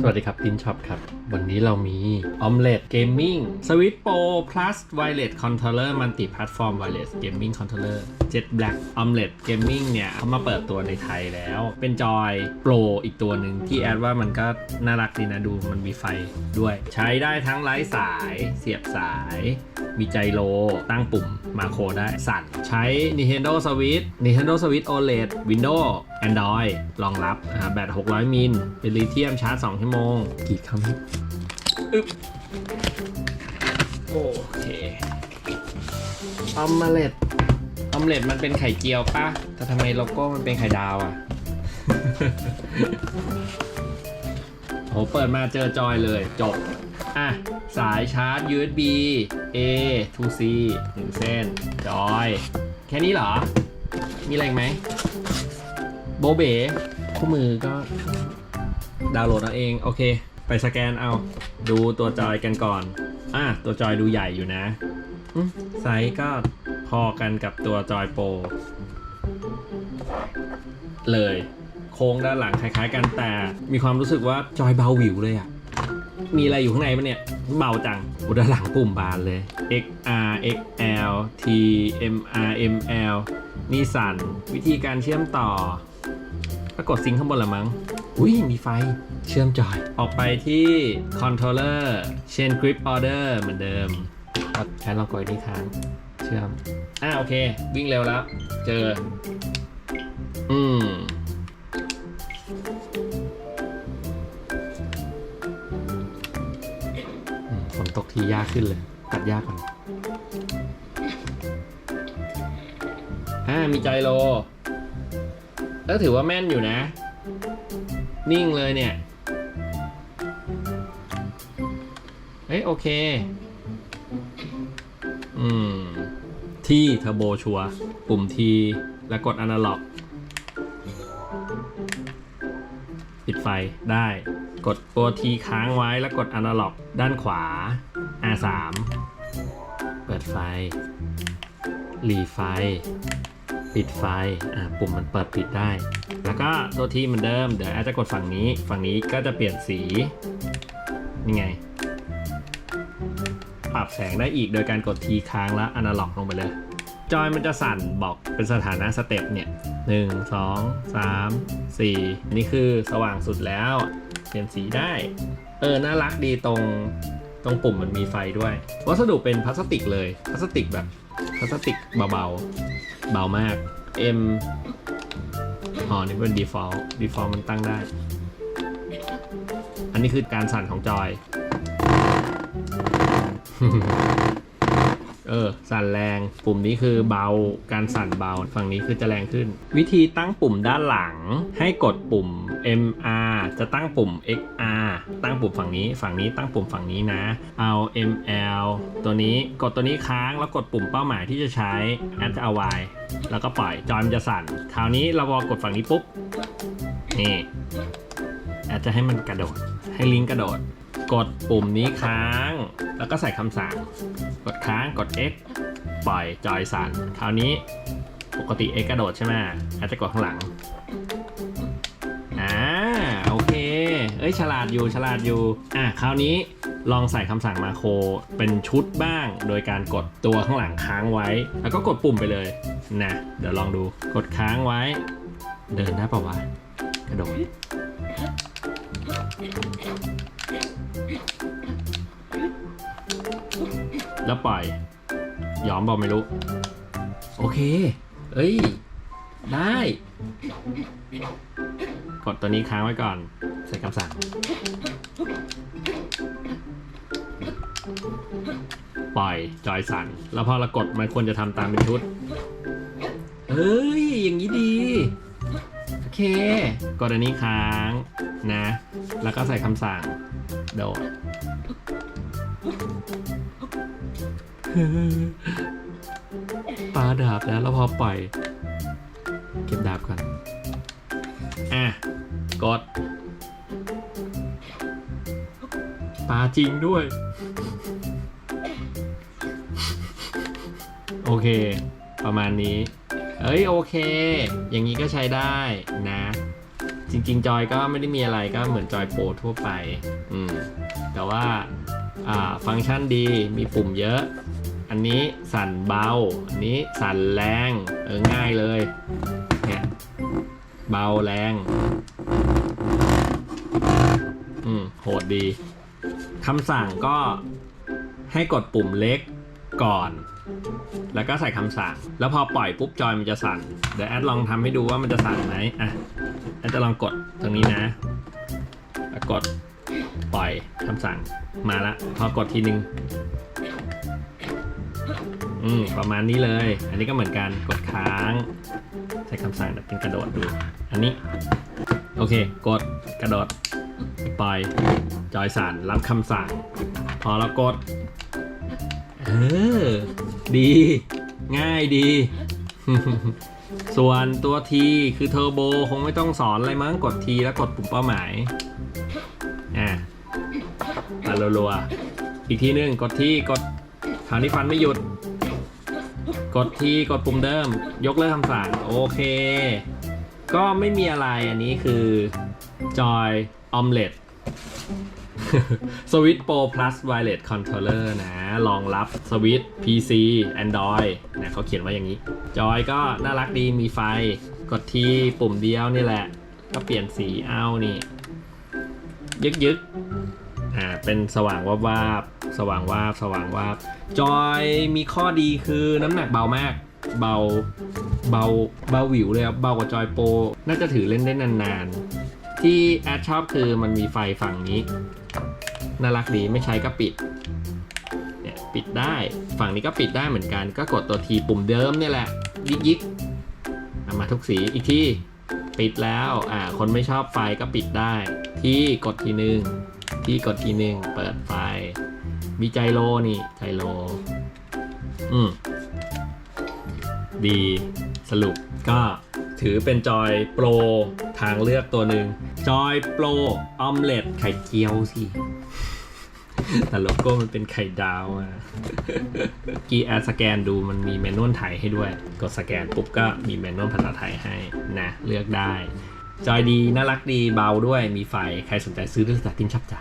สวัสดีครับตินช็อปครับ วันนี้เรามี Omelette Gaming Switch Pro Plus Wireless Controller Multi Platform Wireless Gaming Controller Jet Black Omelette Gaming เนี่ยเขามาเปิดตัวในไทยแล้ว เป็นจอยโปรอีกตัวหนึ่งที่แอดว่ามันก็น่ารักดีนะดูมันมีไฟด้วย ใช้ได้ทั้งไร้สายเสียบสาย มีไจโรตั้งปุ่มมาโครได้สั่น ใช้ Nintendo Switch Nintendo Switch OLED Windows Android รองรับอ่าแบต 600 มิล เป็นลิเธียมชาร์จ 2 ชั่วโมง กี่คำอึ๊บโอเคออมเล็ตออมเล็ตมันเป็นไข่เจียวปะแต่ทำไมโลโก้มันเป็นไข่ดาวอะ โห เปิดมาเจอจอยเลยจบ อะ สายชาร์จ USB A to C หนึ่งเส้น จอย แค่นี้เหรอ มีอะไรอีกไหม โบเบ๋คู่มือก็ดาวน์โหลดเอาเอง โอเค ไปสแกนเอา ดูตัวจอยกันก่อน อะ ตัวจอยดูใหญ่อยู่นะ ไซส์ก็พอกันกับตัวจอยโปรเลย โค้งด้านหลังคล้ายๆกันแต่มีความรู้สึกว่าจอยเบาหวิวเลยอะมีอะไรอยู่ข้างในปะเนี่ย เบาจังอุด้านหลังปุ่มบานเลย X R X L T M R M L นี่สั่นวิธีการเชื่อมต่อ ปรากฏซิงค์ข้างบนละมั้ง อุ้ยมีไฟเชื่อมจอย ออกไปที่ controller chain grip order เหมือนเดิมครับแค่ลองกดนี่ค้างเชื่อม อ่าโอเค วิ่งเร็วแล้ว เจอ อืมอืมฝนตกทียากขึ้นเลย ตัดยากก่อนอ่ามีใจโล ก็ถือว่าแม่นอยู่นะ นิ่งเลยเนี่ยเอ้ยโอเค อืม ที่เทอร์โบชัวปุ่มทีแล้วกดอนาล็อก ปิดไฟได้ กดตัวทีค้างไว้แล้วกดอนาล็อก ด้านขวา R3 เปิดไฟ หลีไฟ ปิดไฟอ่าปุ่มมันเปิดปิดได้ แล้วก็ตัวทีเหมือนเดิม เดี๋ยวอาจจะกดฝั่งนี้ ฝั่งนี้ก็จะเปลี่ยนสีนี่ไง ปรับแสงได้อีกโดยการกดทีค้างแล้วอนาล็อกลงไปเลย จอยมันจะสั่นบอกเป็นสถานะสเต็ปเนี่ย1 2 3 4นี่คือสว่างสุดแล้ว เปลี่ยนสีได้ เออ น่ารักดีตรงตรงปุ่มมันมีไฟด้วย วัสดุเป็นพลาสติกเลย พลาสติกแบบพลาสติกเบาๆ เบามาก M อ๋อนี่เป็น default default มันตั้งได้ อันนี้คือการสั่นของจอย เออ สั่นแรง ปุ่มนี้คือเบา การสั่นเบา ฝั่งนี้คือจะแรงขึ้น วิธีตั้งปุ่มด้านหลัง ให้กดปุ่ม MR จะตั้งปุ่ม XR ตั้งปุ่มฝั่งนี้ ฝั่งนี้ตั้งปุ่มฝั่งนี้นะ เอา ML ตัวนี้กดตัวนี้ค้างแล้วกดปุ่มเป้าหมายที่จะใช้ Add จะเอา Y แล้วก็ปล่อย จอยมันจะสั่น คราวนี้เราพอกดฝั่งนี้ปุ๊บ นี่แอดจะให้มันกระโดด ให้ลิงก์กระโดด กดปุ่มนี้ค้าง แล้วก็ใส่คำสั่ง กดค้างกด X ปล่อยจอยสั่นคราวนี้ปกติ X กระโดดใช่ไหมอดจะกดข้างหลังอ่าโอเค เอ้ยฉลาดอยู่ฉลาดอยู่อะคราวนี้ลองใส่คำสั่งมาโครเป็นชุดบ้าง โดยการกดตัวข้างหลังค้างไว้ แล้วก็กดปุ่มไปเลยนะเดี๋ยวลองดูกดค้างไว้ เดินได้ปะวะกระโดด แล้วปล่อยยอมบอกไม่รู้ โอเค เอ้ย ได้ กดตัวนี้ค้างไว้ก่อน ใส่คำสั่ง ปล่อย จอยสั่นแล้วพอเรากดมันควรจะทำตามเป็นชุด เอ้ย อย่างนี้ดี เค กดอันนี้ค้างนะ แล้วก็ใส่คำสั่งโดดปลาดาบแล้วแล้วพอปล่อย เก็บดาบก่อน อะ กดปลาจริงด้วย โอเค ประมาณนี้ เอ้ยโอเค อย่างนี้ก็ใช้ได้นะ จริง ๆ จอยก็ไม่ได้มีอะไรก็เหมือนจอยโปรทั่วไป อืม แต่ว่าอ่าฟังก์ชันดีมีปุ่มเยอะ อันนี้สั่นเบา อันนี้สั่นแรง เออง่ายเลยเนี่ยเบาแรง อืมโหดดีคำสั่งก็ให้กดปุ่มเล็กก่อน แล้วก็ใส่คำสั่ง แล้วพอปล่อยปุ๊บจอยมันจะสั่น เดี๋ยวแอดลองทำให้ดูว่ามันจะสั่นไหมอะ แอดจะลองกดตรงนี้นะแล้วกดปล่อยคำสั่งมาละ พอกดทีนึง อืมประมาณนี้เลย อันนี้ก็เหมือนกันกดค้าง ใช้คำสั่งแบบเป็นกระโดดดู อันนี้ โอเค กดกระโดดปล่อยจอยสั่นรับคำสั่ง พอเรากด เออ ดี ง่ายดี ส่วนตัวทีคือเทอร์โบคงไม่ต้องสอนอะไรมั้งกดทีแล้วกดปุ่มเป้าหมาย อะมารัวๆอีกทีหนึงกดทีกดคราวนี้ฟันไม่หยุด กดทีกดปุ่มเดิม ยกเลิกคำสั่งโอเค ก็ไม่มีอะไรอันนี้คือจอยออมเล็ต สวิตโปร plus wireless controller นะรองรับสวิต PC Android นะเขาเขียนไว่าอย่างนี้ จอยก็น่ารักดีมีไฟกดที่ปุ่มเดียวนี่แหละ ก็เปลี่ยนสีเอานี่ ยึกยึกอ่าเป็นสว่างวาบวาบสว่างวาบสว่างวาบจอยมีข้อดีคือน้ำหนักเบามาก เบาเบาเบาหวิวเลยครับเบากว่าจอยโปรน่าจะถือเล่นได้นานๆที่แอดชอบคือมันมีไฟฝั่งนี้ น่ารักดีไม่ใช้ก็ปิดเนี่ยปิดได้ ฝั่งนี้ก็ปิดได้เหมือนกัน ก็กดตัวทีปุ่มเดิมเนี่ยแหละยิกยิกเอามาทุกสีอีกทีปิดแล้วอ่าคนไม่ชอบไฟก็ปิดได้ ที่กดทีหนึ่งที่กดทีหนึ่งเปิดไฟมีใจโลนี่ใจโลอืมดีสรุปก็ถือเป็นจอยโปรทางเลือกตัวหนึ่งจอยโปรออมเล็ตไข่เจียวสิ แต่โลโก้มันเป็นไข่ดาวอะกีแอดสแกนดูมันมีแมนนวลไทยให้ด้วย กดสแกนปุ๊บก็มีแมนนวลภาษาไทยให้นะ เลือกได้ จอยดีน่ารักดีเบาด้วยมีไฟ ใครสนใจซื้อเลือกจากทิมชับจ้ะ